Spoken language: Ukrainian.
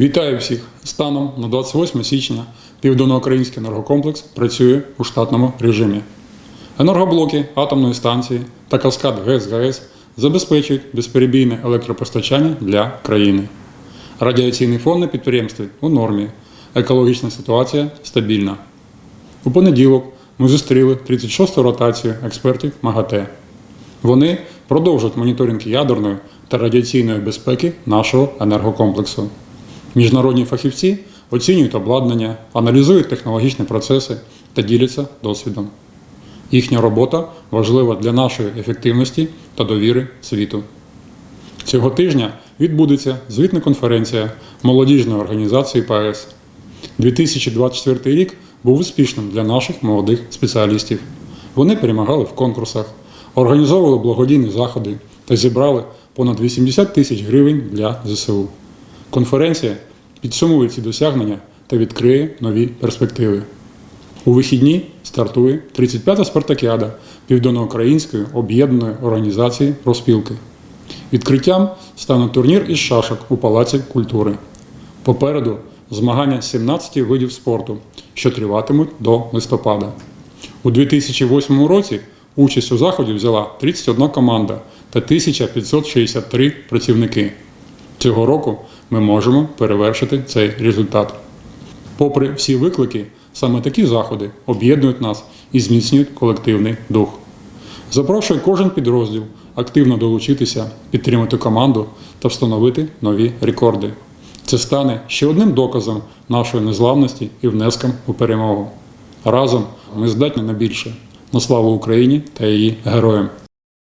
Вітаю всіх! Станом на 28 січня Південноукраїнський енергокомплекс працює у штатному режимі. Енергоблоки атомної станції та каскад ГЕС ГАЕС забезпечують безперебійне електропостачання для країни. Радіаційний фон на підприємстві у нормі. Екологічна ситуація стабільна. У понеділок ми зустріли 36-ту ротацію експертів МАГАТЕ. Вони продовжують моніторинг ядерної та радіаційної безпеки нашого енергокомплексу. Міжнародні фахівці оцінюють обладнання, аналізують технологічні процеси та діляться досвідом. Їхня робота важлива для нашої ефективності та довіри світу. Цього тижня відбудеться звітна конференція молодіжної організації ПАЕС. 2024 рік був успішним для наших молодих спеціалістів. Вони перемагали в конкурсах, організовували благодійні заходи та зібрали понад 80 тисяч гривень для ЗСУ. Конференція підсумує ці досягнення та відкриє нові перспективи. У вихідні стартує 35-та спартакіада Південноукраїнської об'єднаної організації профспілки. Відкриттям стане турнір із шашок у Палаці культури. Попереду змагання 17 видів спорту, що триватимуть до листопада. У 2008 році участь у заході взяла 31 команда та 1563 працівники. Цього року ми можемо перевершити цей результат. Попри всі виклики, саме такі заходи об'єднують нас і зміцнюють колективний дух. Запрошую кожен підрозділ активно долучитися, підтримати команду та встановити нові рекорди. Це стане ще одним доказом нашої незламності і внеском у перемогу. Разом ми здатні на більше. На славу Україні та її героям.